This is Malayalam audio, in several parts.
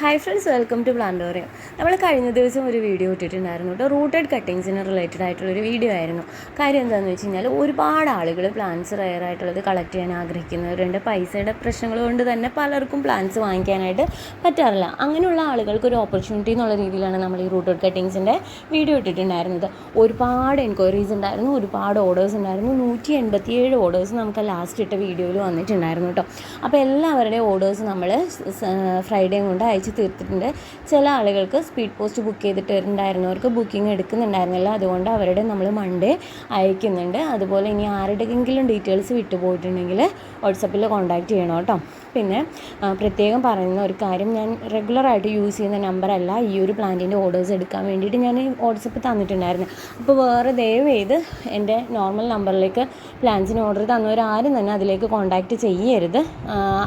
Hi friends welcome to Plantorium നമ്മൾ കഴിഞ്ഞ ദിവസം ഒരു വീഡിയോ ഇട്ടിട്ടുണ്ടായിരുന്നു കേട്ടോ. റൂട്ടഡ് കട്ടിങ്സിന് റിലേറ്റഡ് ആയിട്ടുള്ളൊരു വീഡിയോ ആയിരുന്നു. കാര്യം എന്താണെന്ന് വെച്ച് കഴിഞ്ഞാൽ ഒരുപാട് ആളുകൾ പ്ലാന്റ്സ് റയർ ആയിട്ടുള്ളത് കളക്ട് ചെയ്യാൻ ആഗ്രഹിക്കുന്നവരുണ്ട്. പൈസയുടെ പ്രശ്നങ്ങൾ കൊണ്ട് തന്നെ പലർക്കും പ്ലാന്റ്സ് വാങ്ങിക്കാനായിട്ട് പറ്റാറില്ല. അങ്ങനെയുള്ള ആളുകൾക്ക് ഒരു ഓപ്പർച്യൂണിറ്റി എന്നുള്ള രീതിയിലാണ് നമ്മൾ ഈ റൂട്ടഡ് കട്ടിങ്സിന്റെ വീഡിയോ ഇട്ടിട്ടുണ്ടായിരുന്നത്. ഒരുപാട് എൻക്വയറീസ് ഉണ്ടായിരുന്നു ഒരുപാട് ഓർഡേഴ്സ് ഉണ്ടായിരുന്നു. നൂറ്റി എൺപത്തിയേഴ് ഓർഡേഴ്സ് നമുക്ക് ലാസ്റ്റ് ഇട്ട വീഡിയോയിൽ വന്നിട്ടുണ്ടായിരുന്നു കേട്ടോ. അപ്പോൾ എല്ലാവരുടെയും ഓർഡേഴ്സ് നമ്മൾ ഫ്രൈഡേ കൊണ്ട് അയച്ച് തീർത്തിട്ടുണ്ട്. ചില ആളുകൾക്ക് സ്പീഡ് പോസ്റ്റ് ബുക്ക് ചെയ്തിട്ടുണ്ടായിരുന്നവർക്ക് ബുക്കിംഗ് എടുക്കുന്നുണ്ടായിരുന്നില്ല. അതുകൊണ്ട് അവരുടെ നമ്മൾ മൺഡേ അയക്കുന്നുണ്ട്. അതുപോലെ ഇനി ആരുടെയെങ്കിലും ഡീറ്റെയിൽസ് വിട്ടുപോയിട്ടുണ്ടെങ്കിൽ വാട്സപ്പിൽ കോൺടാക്റ്റ് ചെയ്യണം കേട്ടോ. പിന്നെ പ്രത്യേകം പറയുന്ന ഒരു കാര്യം ഞാൻ റെഗുലറായിട്ട് യൂസ് ചെയ്യുന്ന നമ്പറല്ല ഈ ഒരു പ്ലാന്റിന്റെ ഓർഡേഴ്സ് എടുക്കാൻ വേണ്ടിയിട്ട് ഞാൻ വാട്സപ്പ് തന്നിട്ടുണ്ടായിരുന്നു. അപ്പോൾ വേറെ ദയവ് ചെയ്ത് എന്റെ നോർമൽ നമ്പറിലേക്ക് പ്ലാൻസിന് ഓർഡർ തന്നവരാരും തന്നെ അതിലേക്ക് കോൺടാക്റ്റ് ചെയ്യരുത്.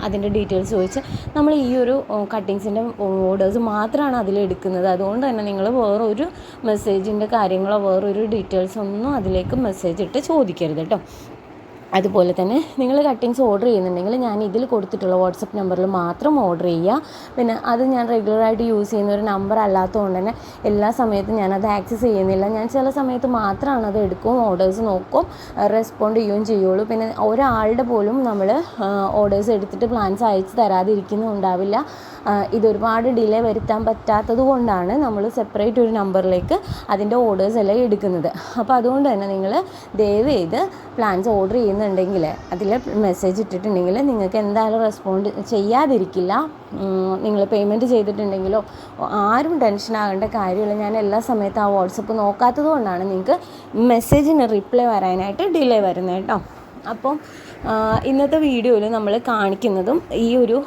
അതിന്റെ ഡീറ്റെയിൽസ് ചോദിച്ച് നമ്മൾ ഈ ഒരു കട്ടിങ്സിന്റെ ഓർഡേഴ്സ് മാത്രമാണ് അതിലെടുക്കുന്നത് അതുകൊണ്ട് തന്നെ നിങ്ങൾ വേറൊരു മെസ്സേജിന്റെ കാര്യങ്ങളോ വേറൊരു ഡീറ്റെയിൽസ് ഒന്നും അതിലേക്ക് മെസ്സേജ് ഇട്ട് ചോദിക്കരുത് കേട്ടോ അതുപോലെ തന്നെ നിങ്ങൾ കട്ടിങ്സ് ഓർഡർ ചെയ്യുന്നുണ്ടെങ്കിൽ ഞാൻ ഇതിൽ കൊടുത്തിട്ടുള്ള വാട്സപ്പ് നമ്പറിൽ മാത്രം ഓർഡർ ചെയ്യുക. പിന്നെ അത് ഞാൻ റെഗുലറായിട്ട് യൂസ് ചെയ്യുന്ന ഒരു നമ്പർ അല്ലാത്തതുകൊണ്ട് തന്നെ എല്ലാ സമയത്തും ഞാനത് ആക്സസ് ചെയ്യുന്നില്ല. ഞാൻ ചില സമയത്ത് മാത്രമാണ് അത് എടുക്കും ഓർഡേഴ്സ് നോക്കും റെസ്പോണ്ട് ചെയ്യുകയും ചെയ്യുള്ളൂ. പിന്നെ ഒരാളുടെ പോലും നമ്മൾ ഓർഡേഴ്സ് എടുത്തിട്ട് പ്ലാൻസ് അയച്ച് തരാതിരിക്കുന്നുണ്ടാവില്ല ഇതൊരുപാട് ഡിലേ വരുത്താൻ പറ്റാത്തത് കൊണ്ടാണ് നമ്മൾ സെപ്പറേറ്റ് ഒരു നമ്പറിലേക്ക് അതിന്റെ ഓർഡേഴ്സ് എല്ലാം എടുക്കുന്നത്. അപ്പോൾ അതുകൊണ്ട് തന്നെ നിങ്ങൾ ദയവ് ചെയ്ത് പ്ലാൻസ് ഓർഡർ ചെയ്യുന്നുണ്ടെങ്കിൽ അതിൽ മെസ്സേജ് ഇട്ടിട്ടുണ്ടെങ്കിൽ നിങ്ങൾക്ക് എന്തായാലും റെസ്പോണ്ട് ചെയ്യാതിരിക്കില്ല. നിങ്ങൾ പേയ്മെന്റ് ചെയ്തിട്ടുണ്ടെങ്കിലോ ആരും ടെൻഷൻ ആകേണ്ട കാര്യമില്ല. ഞാൻ എല്ലാ സമയത്തും ആ വാട്സപ്പ് നോക്കാത്തത് കൊണ്ടാണ് നിങ്ങൾക്ക് മെസ്സേജിന് റിപ്ലൈ വരാനായിട്ട് ഡിലേ വരുന്നത് കേട്ടോ. അപ്പം ഇന്നത്തെ വീഡിയോയിൽ നമ്മൾ കാണിക്കുന്നതും ഈ ഒരു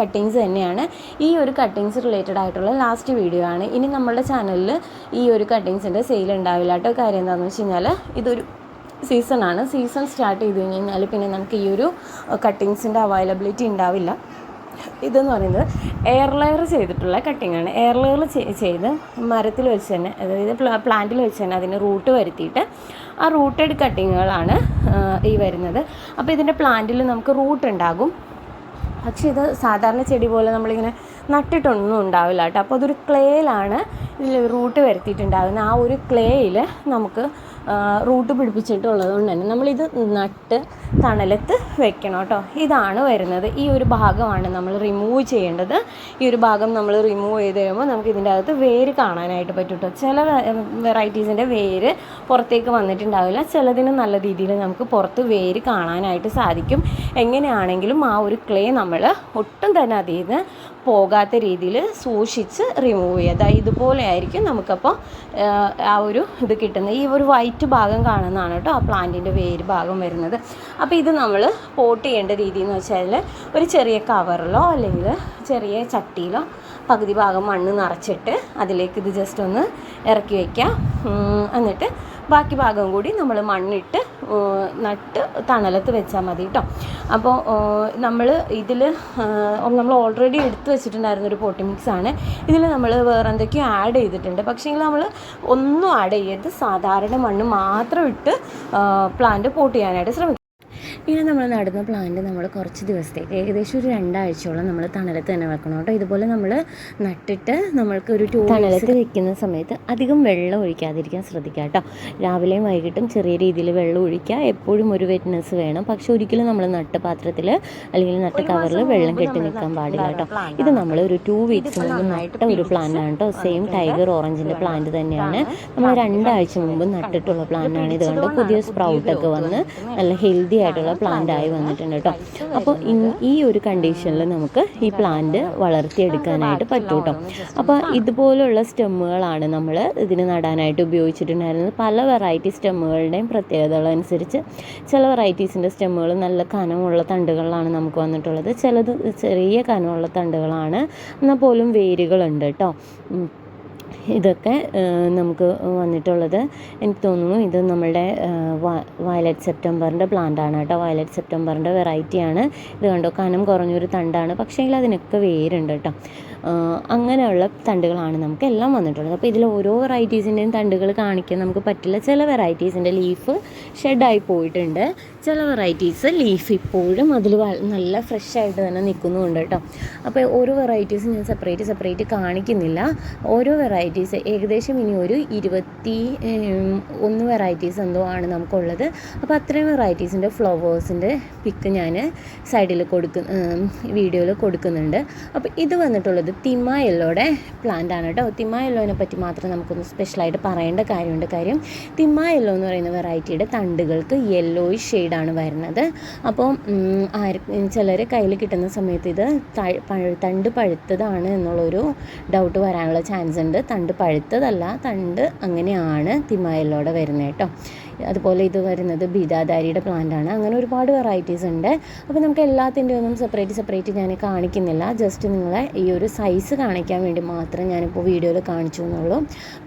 കട്ടിങ്സ് തന്നെയാണ്. ഈ ഒരു കട്ടിങ്സ് റിലേറ്റഡ് ആയിട്ടുള്ള ലാസ്റ്റ് വീഡിയോ ആണ്. ഇനി നമ്മുടെ ചാനലിൽ ഈ ഒരു കട്ടിങ്സിന്റെ സെയിൽ ഉണ്ടാവില്ല കേട്ടോ. കാര്യം എന്താണെന്ന് വെച്ച് കഴിഞ്ഞാൽ ഇതൊരു സീസണാണ്. സീസൺ സ്റ്റാർട്ട് ചെയ്ത് കഴിഞ്ഞാൽ പിന്നെ നമുക്ക് ഈ ഒരു കട്ടിങ്സിന്റെ അവൈലബിലിറ്റി ഉണ്ടാവില്ല. ഇതെന്ന് പറയുന്നത് എയർ ലെയർ ചെയ്തിട്ടുള്ള കട്ടിംഗ് ആണ് എയർ ലെയർ ചെയ്ത് മരത്തിൽ വെച്ച് തന്നെ അതായത് പ്ലാന്റിൽ വെച്ച് തന്നെ അതിന് റൂട്ട് വരുത്തിയിട്ട് ആ റൂട്ടഡ് കട്ടിങ്ങുകളാണ് ഈ വരുന്നത്. അപ്പോൾ ഇതിന്റെ പ്ലാന്റിൽ നമുക്ക് റൂട്ട് ഉണ്ടാകും. പക്ഷേ ഇത് സാധാരണ ചെടി പോലെ നമ്മളിങ്ങനെ നട്ടിട്ടൊന്നും ഉണ്ടാവില്ല കേട്ടോ. അപ്പോൾ അതൊരു ക്ലേയിലാണ് ഇതിൽ റൂട്ട് വരുത്തിയിട്ടുണ്ടാകുന്നത്. ആ ഒരു ക്ലേയിൽ നമുക്ക് റൂട്ട് പിടിപ്പിച്ചിട്ടുള്ളത് കൊണ്ട് തന്നെ നമ്മളിത് നട്ട് തണലത്ത് വെക്കണം കേട്ടോ. ഇതാണ് വരുന്നത്. ഈ ഒരു ഭാഗമാണ് നമ്മൾ റിമൂവ് ചെയ്യേണ്ടത്. ഈ ഒരു ഭാഗം നമ്മൾ റിമൂവ് ചെയ്ത് കഴിയുമ്പോൾ നമുക്ക് ഇതിന്റെ അകത്ത് വേര് കാണാനായിട്ട് പറ്റും കേട്ടോ. ചില വെറൈറ്റീസിന്റെ വേര് പുറത്തേക്ക് വന്നിട്ടുണ്ടാവില്ല. ചിലതിന് നല്ല രീതിയിൽ നമുക്ക് പുറത്ത് വേര് കാണാനായിട്ട് സാധിക്കും. എങ്ങനെയാണെങ്കിലും ആ ഒരു ക്ലേ നമ്മൾ ഒട്ടും തന്നെ അതിൽ നിന്ന് പോകാത്ത രീതിയിൽ സൂക്ഷിച്ച് റിമൂവ് ചെയ്യുക. അതായത് ഇതുപോലെ ആയിരിക്കും നമുക്കപ്പോൾ ആ ഒരു ഇത് കിട്ടുന്നത്. ഈ ഒരു വൈറ്റ് ഭാഗം കാണുന്നതാണ് കേട്ടോ ആ പ്ലാന്റിന്റെ വേര് ഭാഗം വരുന്നത്. അപ്പോൾ ഇത് നമ്മൾ പോട്ട് ചെയ്യേണ്ട രീതി എന്ന് വെച്ചാൽ ഒരു ചെറിയ കവറിലോ അല്ലെങ്കിൽ ചെറിയ ചട്ടിയിലോ പകുതി ഭാഗം മണ്ണ് നിറച്ചിട്ട് അതിലേക്ക് ഇത് ജസ്റ്റ് ഒന്ന് ഇറക്കി വയ്ക്കുക. എന്നിട്ട് ബാക്കി ഭാഗം കൂടി നമ്മൾ മണ്ണിട്ട് നട്ട് തണലത്ത് വെച്ചാൽ മതി കേട്ടോ അപ്പോൾ നമ്മൾ ഇതിൽ നമ്മൾ ഓൾറെഡി എടുത്തു വെച്ചിട്ടുണ്ടായിരുന്ന ഒരു പോട്ടി മിക്സ് ആണ്. ഇതിൽ നമ്മൾ വേറെ എന്തൊക്കെയോ ആഡ് ചെയ്തിട്ടുണ്ട്. പക്ഷേ നമ്മൾ ഒന്നും ആഡ് ചെയ്യരുത്. സാധാരണ മണ്ണ് മാത്രം ഇട്ട് പ്ലാന്റ് പോട്ട് ചെയ്യാനായിട്ട് ശ്രമിക്കുക ഇങ്ങനെ നമ്മൾ നടുന്ന പ്ലാന്റ് നമ്മൾ കുറച്ച് ദിവസത്തേക്ക് ഏകദേശം ഒരു രണ്ടാഴ്ചയോളം നമ്മൾ തണലത്ത് തന്നെ വെക്കണം കേട്ടോ. ഇതുപോലെ നമ്മൾ നട്ടിട്ട് നമ്മൾക്ക് ഒരു ടൂ തണലത്ത് വെക്കുന്ന സമയത്ത് അധികം വെള്ളം ഒഴിക്കാതിരിക്കാൻ ശ്രദ്ധിക്കുക കേട്ടോ. രാവിലെയും വൈകിട്ടും ചെറിയ രീതിയിൽ വെള്ളം ഒഴിക്കുക. എപ്പോഴും ഒരു വെറ്റ്നസ് വേണം. പക്ഷെ ഒരിക്കലും നമ്മൾ നട്ട് പാത്രത്തിൽ അല്ലെങ്കിൽ നട്ട് കവറിൽ വെള്ളം കെട്ടി നിൽക്കാൻ പാടില്ല കേട്ടോ. ഇത് നമ്മൾ ഒരു ടു വീക്സ് മുമ്പ് നട്ട ഒരു പ്ലാന്റ് ആണ് കേട്ടോ. സെയിം ടൈഗർ ഓറഞ്ചിന്റെ പ്ലാന്റ് തന്നെയാണ്. നമ്മൾ രണ്ടാഴ്ച മുമ്പ് നട്ടിട്ടുള്ള പ്ലാന്റ് ആണ്. ഇത് കണ്ടോ പുതിയ സ്പ്രൗട്ടൊക്കെ വന്ന് നല്ല ഹെൽത്തി ആയിട്ടുള്ള പ്ലാന്റ് ആയി വന്നിട്ടുണ്ട് കേട്ടോ അപ്പോൾ ഈ ഒരു കണ്ടീഷനിൽ നമുക്ക് ഈ പ്ലാന്റ് വളർത്തിയെടുക്കാനായിട്ട് പറ്റും കേട്ടോ അപ്പോൾ ഇതുപോലുള്ള സ്റ്റെമ്മുകളാണ് നമ്മൾ ഇതിന് നടാനായിട്ട് ഉപയോഗിച്ചിട്ടുണ്ടായിരുന്നത്. പല വെറൈറ്റി സ്റ്റെമ്മുകളുടെയും പ്രത്യേകതകൾ അനുസരിച്ച് ചില വെറൈറ്റീസിന്റെ സ്റ്റെമ്മുകൾ നല്ല കനമുള്ള തണ്ടുകളിലാണ് നമുക്ക് വന്നിട്ടുള്ളത്. ചിലത് ചെറിയ കനമുള്ള തണ്ടുകളാണ്. എന്നാൽ പോലും വേരുകളുണ്ട് കേട്ടോ. ഇതൊക്കെ നമുക്ക് വന്നിട്ടുള്ളത്. എനിക്ക് തോന്നുന്നു ഇത് നമ്മളുടെ വയലറ്റ് സെപ്റ്റംബറിന്റെ പ്ലാന്റാണ് കേട്ടോ. വയലറ്റ് സെപ്റ്റംബറിന്റെ വെറൈറ്റിയാണ്. ഇത് കണ്ടോ? കനം കുറഞ്ഞൊരു തണ്ടാണ്. പക്ഷേങ്കിൽ അതിനൊക്കെ വേരുണ്ട് കേട്ടോ. അങ്ങനെയുള്ള തണ്ടുകളാണ് നമുക്ക് എല്ലാം വന്നിട്ടുള്ളത്. അപ്പോൾ ഇതിൽ ഓരോ വെറൈറ്റീസിന്റെയും തണ്ടുകൾ കാണിക്കാൻ നമുക്ക് പറ്റില്ല. ചില വെറൈറ്റീസിന്റെ ലീഫ് ഷെഡായി പോയിട്ടുണ്ട്. ചില വെറൈറ്റീസ് ലീഫ് ഇപ്പോഴും അതിൽ നല്ല ഫ്രഷ് ആയിട്ട് തന്നെ നിൽക്കുന്നുണ്ട് കേട്ടോ അപ്പോൾ ഓരോ വെറൈറ്റീസ് ഞാൻ സെപ്പറേറ്റ് സെപ്പറേറ്റ് കാണിക്കുന്നില്ല. ഓരോ വെറൈറ്റീസ് ഏകദേശം ഇനി ഒരു ഇരുപത്തി ഒന്ന് വെറൈറ്റീസ് എന്തോ ആണ് നമുക്കുള്ളത്. അപ്പോൾ അത്രയും വെറൈറ്റീസിന്റെ ഫ്ലവേഴ്സിന്റെ പിക്ക് ഞാൻ സൈഡിൽ കൊടുക്കുന്ന വീഡിയോയിൽ കൊടുക്കുന്നുണ്ട്. അപ്പോൾ ഇത് വന്നിട്ടുള്ളത് തിമ്മ യെല്ലോയുടെ പ്ലാന്റ് ആണ് കേട്ടോ തിമ്മ യെല്ലോനെ പറ്റി മാത്രം നമുക്കൊന്ന് സ്പെഷ്യലായിട്ട് പറയേണ്ട കാര്യമുണ്ട്. കാര്യം യെല്ലോ എന്ന് പറയുന്ന വെറൈറ്റിയുടെ തണ്ടുകൾക്ക് യെല്ലോയിഷ് ഷെയ്ഡാണ് വരുന്നത്. അപ്പോൾ ചിലർ കയ്യിൽ കിട്ടുന്ന സമയത്ത് ഇത് തണ്ട് പഴുത്തതാണ് എന്നുള്ളൊരു ഡൗട്ട് വരാനുള്ള ചാൻസ് ഉണ്ട്. തണ്ട് പഴുത്തതല്ല തണ്ട് അങ്ങനെയാണ് തിമായലിലൂടെ വരുന്നത് കേട്ടോ. അതുപോലെ ഇത് വരുന്നത് ബീദാദാരിയുടെ ആണ്. അങ്ങനെ ഒരുപാട് വെറൈറ്റീസ് ഉണ്ട്. അപ്പോൾ നമുക്ക് എല്ലാത്തിന്റെ ഒന്നും സെപ്പറേറ്റ് സെപ്പറേറ്റ് ഞാൻ കാണിക്കുന്നില്ല. ജസ്റ്റ് നിങ്ങളെ ഈ ഒരു സൈസ് കാണിക്കാൻ വേണ്ടി മാത്രം ഞാനിപ്പോൾ വീഡിയോയിൽ കാണിച്ചു എന്നുള്ളൂ.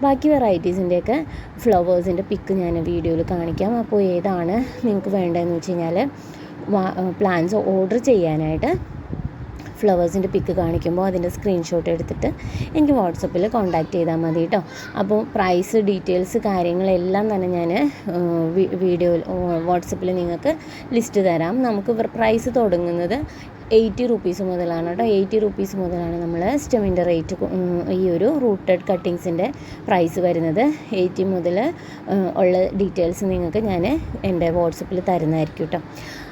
ബാക്കി വെറൈറ്റീസിന്റെയൊക്കെ ഫ്ലവേഴ്സിന്റെ പിക്ക് ഞാൻ വീഡിയോയിൽ കാണിക്കാം. അപ്പോൾ ഏതാണ് നിങ്ങൾക്ക് വേണ്ടതെന്ന് വെച്ച് കഴിഞ്ഞാൽ പ്ലാൻസ് ഓർഡർ ചെയ്യാനായിട്ട് ഫ്ലവേഴ്സിന്റെ പിക്ക് കാണിക്കുമ്പോൾ അതിന്റെ സ്ക്രീൻഷോട്ട് എടുത്തിട്ട് എനിക്ക് വാട്സപ്പിൽ കോൺടാക്റ്റ് ചെയ്താൽ മതി കേട്ടോ. അപ്പോൾ പ്രൈസ് ഡീറ്റെയിൽസ് കാര്യങ്ങളെല്ലാം തന്നെ ഞാൻ വീഡിയോ വാട്സപ്പിൽ നിങ്ങൾക്ക് ലിസ്റ്റ് തരാം. നമുക്ക് പ്രൈസ് തുടങ്ങുന്നത് എയ്റ്റി റുപ്പീസ് മുതലാണ് കേട്ടോ. എയ്റ്റി റുപ്പീസ് മുതലാണ് നമ്മൾ സ്റ്റെമിന്റെ റേറ്റ് ഈ ഒരു റൂട്ടഡ് കട്ടിങ്സിന്റെ പ്രൈസ് വരുന്നത്. എയ്റ്റി മുതൽ ഉള്ള ഡീറ്റെയിൽസ് നിങ്ങൾക്ക് ഞാൻ എന്റെ വാട്സപ്പിൽ തരുന്നതായിരിക്കും കേട്ടോ.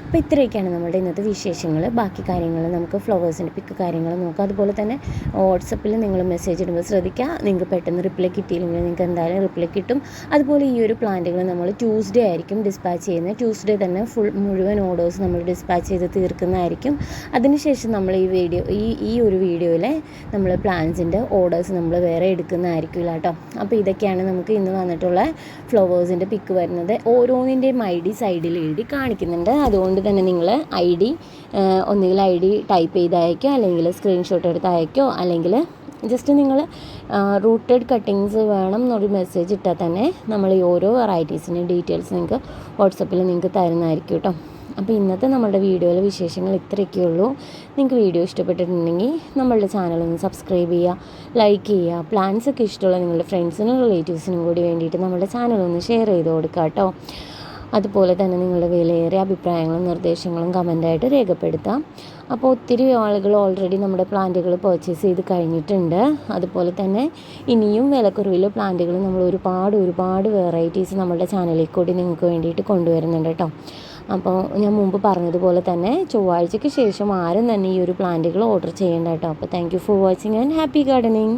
അപ്പോൾ ഇത്രയൊക്കെയാണ് നമ്മുടെ ഇന്നത്തെ വിശേഷങ്ങൾ ബാക്കി കാര്യങ്ങൾ നമുക്ക് ഫ്ലവേഴ്സിന്റെ പിക്ക് കാര്യങ്ങൾ നോക്കാം. അതുപോലെ തന്നെ വാട്സപ്പിൽ നിങ്ങൾ മെസ്സേജ് ഇടുമ്പോൾ ശ്രദ്ധിക്കുക. നിങ്ങൾക്ക് പെട്ടെന്ന് റിപ്ലൈ കിട്ടിയില്ലെങ്കിൽ നിങ്ങൾക്ക് എന്തായാലും റിപ്ലൈ കിട്ടും. അതുപോലെ ഈ ഒരു പ്ലാന്റുകൾ നമ്മൾ ട്യൂസ്ഡേ ആയിരിക്കും ഡിസ്പാച്ച് ചെയ്യുന്നത്. ട്യൂസ്ഡേ തന്നെ ഫുൾ മുഴുവൻ ഓർഡേഴ്സ് നമ്മൾ ഡിസ്പാച്ച് ചെയ്ത് തീർക്കുന്നതായിരിക്കും. അതിനുശേഷം നമ്മൾ ഈ വീഡിയോ ഈ ഈ ഒരു വീഡിയോയിലെ നമ്മൾ പ്ലാന്റ്സിന്റെ ഓർഡേഴ്സ് നമ്മൾ വേറെ എടുക്കുന്നതായിരിക്കില്ല കേട്ടോ. അപ്പോൾ ഇതൊക്കെയാണ് നമുക്ക് ഇന്ന് വന്നിട്ടുള്ള ഫ്ലവേഴ്സിന്റെ പിക്ക് വരുന്നത്. ഓരോന്നിന്റെയും ഐ ഡി സൈഡിൽ എഴുതി കാണിക്കുന്നുണ്ട്. അതുകൊണ്ട് തന്നെ നിങ്ങൾ ഐ ഡി ഒന്നുകിൽ ഐ ഡി ടൈപ്പ് ചെയ്ത് അയക്കോ അല്ലെങ്കിൽ സ്ക്രീൻഷോട്ട് എടുത്ത് അയക്കോ അല്ലെങ്കിൽ ജസ്റ്റ് നിങ്ങൾ റൂട്ടഡ് കട്ടിങ്സ് വേണം എന്നൊരു മെസ്സേജ് ഇട്ടാൽ തന്നെ നമ്മൾ ഈ ഓരോ വെറൈറ്റീസിന്റെയും ഡീറ്റെയിൽസ് നിങ്ങൾക്ക് വാട്സപ്പിൽ നിങ്ങൾക്ക് തരുന്നതായിരിക്കും കേട്ടോ. അപ്പോൾ ഇന്നത്തെ നമ്മുടെ വീഡിയോയിലെ വിശേഷങ്ങൾ ഇത്രയൊക്കെ ഉള്ളൂ നിങ്ങൾക്ക് വീഡിയോ ഇഷ്ടപ്പെട്ടിട്ടുണ്ടെങ്കിൽ നമ്മളുടെ ചാനലൊന്ന് സബ്സ്ക്രൈബ് ചെയ്യുക ലൈക്ക് ചെയ്യുക. പ്ലാൻസ് ഒക്കെ ഇഷ്ടമുള്ള നിങ്ങളുടെ ഫ്രണ്ട്സിനും റിലേറ്റീവ്സിനും കൂടി വേണ്ടിയിട്ട് നമ്മുടെ ചാനലൊന്ന് ഷെയർ ചെയ്ത് കൊടുക്കുക കേട്ടോ. അതുപോലെ തന്നെ നിങ്ങളുടെ വിലയേറിയ അഭിപ്രായങ്ങളും നിർദ്ദേശങ്ങളും കമന്റായിട്ട് രേഖപ്പെടുത്താം. അപ്പോൾ ഒത്തിരി ആളുകൾ ഓൾറെഡി നമ്മുടെ പ്ലാന്റുകൾ പർച്ചേസ് ചെയ്ത് കഴിഞ്ഞിട്ടുണ്ട്. അതുപോലെ തന്നെ ഇനിയും വിലക്കുറവിൽ പ്ലാന്റുകൾ നമ്മൾ ഒരുപാട് ഒരുപാട് വെറൈറ്റീസ് നമ്മുടെ ചാനലിൽ കൂടി നിങ്ങൾക്ക് വേണ്ടിയിട്ട് കൊണ്ടുവരുന്നുണ്ട് കേട്ടോ. അപ്പോൾ ഞാൻ മുമ്പ് പറഞ്ഞതുപോലെ തന്നെ ചൊവ്വാഴ്ചയ്ക്ക് ശേഷം ആരും തന്നെ ഈ ഒരു പ്ലാന്റുകൾ ഓർഡർ ചെയ്യേണ്ട കേട്ടോ. അപ്പോൾ thank you for watching and happy gardening